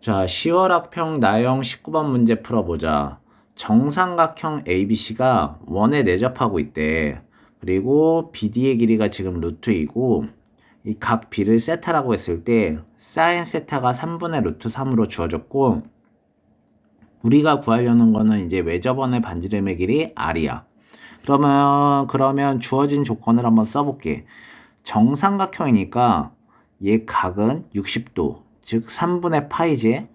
자, 10월 학평 나형 19번 문제 풀어보자. 정삼각형 ABC가 원에 내접하고 있대. 그리고 BD의 길이가 지금 루트이고, 이 각 B를 세타라고 했을 때, 사인 세타가 3분의 루트 3으로 주어졌고, 우리가 구하려는 거는 이제 외접원의 반지름의 길이 R이야. 그러면, 그러면 주어진 조건을 한번 써볼게. 정삼각형이니까 얘 각은 60도, 즉 3분의 파이지.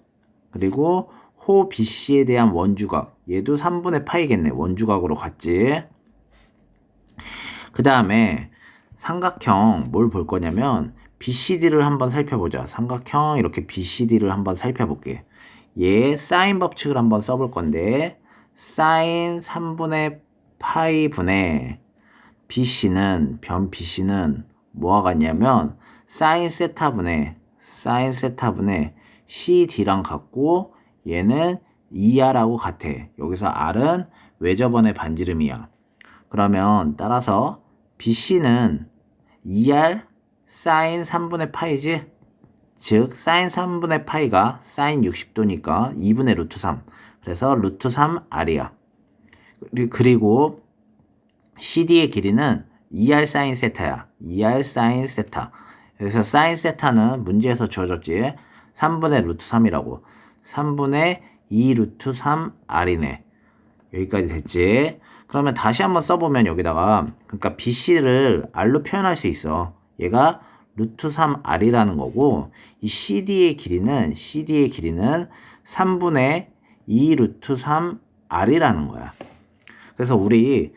그리고 호 BC에 대한 원주각, 얘도 3분의 파이겠네. 원주각으로 갔지. 그 다음에 삼각형 뭘 볼 거냐면 BCD를 한번 살펴보자. 삼각형 이렇게 BCD를 한번 살펴볼게. 얘 사인 법칙을 한번 써볼 건데 사인 3분의 파이 분의 BC는 변 BC는 뭐와 같냐면 사인 세타 분의 사인 세타분의 CD랑 같고 얘는 2R하고 같아. 여기서 R은 외접원의 반지름이야. 그러면 따라서 BC는 2R 사인 3분의 파이지? 즉 사인 3분의 파이가 사인 60도니까 2분의 루트 3. 그래서 루트 3R이야. 그리고 CD의 길이는 2R 사인 세타야. 2R 사인 세타. 여기서 사인 세타는 문제에서 주어졌지. 3분의 루트 3이라고. 3분의 2 루트 3R이네. 여기까지 됐지. 그러면 다시 한번 써보면 여기다가 그러니까 BC를 R로 표현할 수 있어. 얘가 루트 3R이라는 거고 이 CD의 길이는 CD의 길이는 3분의 2 루트 3R이라는 거야. 그래서 우리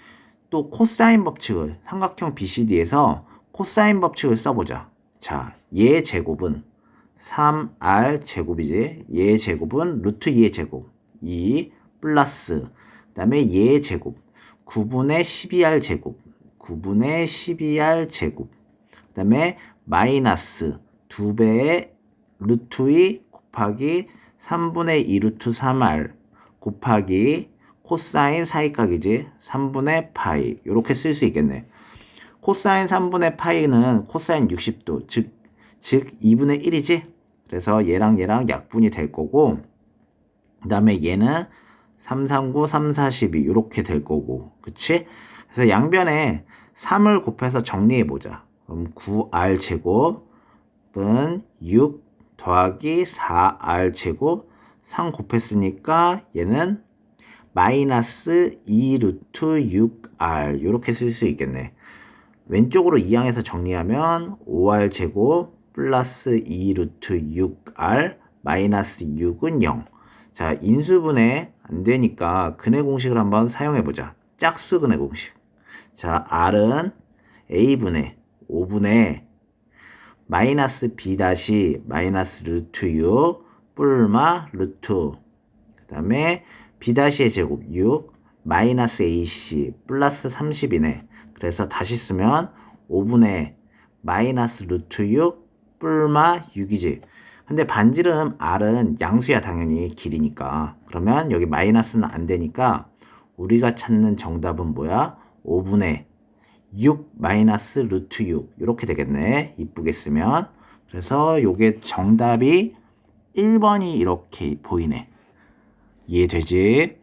또 코사인 법칙을 삼각형 BCD에서 코사인 법칙을 써보자. 자, 얘 제곱은 3R 제곱이지. 얘 제곱은 루트 2의 제곱. 2 플러스 그 다음에 얘 제곱. 9분의 12R 제곱. 9분의 12R 제곱. 그 다음에 마이너스 2배의 루트 2 곱하기 3분의 2 루트 3R 곱하기 코사인 사이각이지 3분의 파이 이렇게 쓸 수 있겠네 코사인 3분의 파이는 코사인 60도 즉, 즉 2분의 1이지 그래서 얘랑 얘랑 약분이 될 거고 그 다음에 얘는 3, 3, 9, 3, 4, 12 이렇게 될 거고 그치? 그래서 양변에 3을 곱해서 정리해 보자 그럼 9r 제곱은 6 더하기 4r 제곱 3 곱했으니까 얘는 마이너스 2 루트 6r 이렇게 쓸 수 있겠네. 왼쪽으로 2항에서 정리하면 5r 제곱 플러스 2 루트 6r 마이너스 6은 0. 자, 인수분해 안 되니까 근해 공식을 한번 사용해 보자. 짝수 근해 공식. 자, r은 a분의 5분의 마이너스 b 다시 마이너스 루트 6 뿔마 루트 그 다음에 b-의 제곱 6 마이너스 ac 플러스 30이네. 그래서 다시 쓰면 5분의 마이너스 루트 6 뿔마 6이지. 근데 반지름 r은 양수야 당연히 길이니까. 그러면 여기 마이너스는 안 되니까 우리가 찾는 정답은 뭐야? 5분의 6 마이너스 루트 6 이렇게 되겠네. 이쁘게 쓰면. 그래서 요게 정답이 1번이 이렇게 보이네. 이해되지?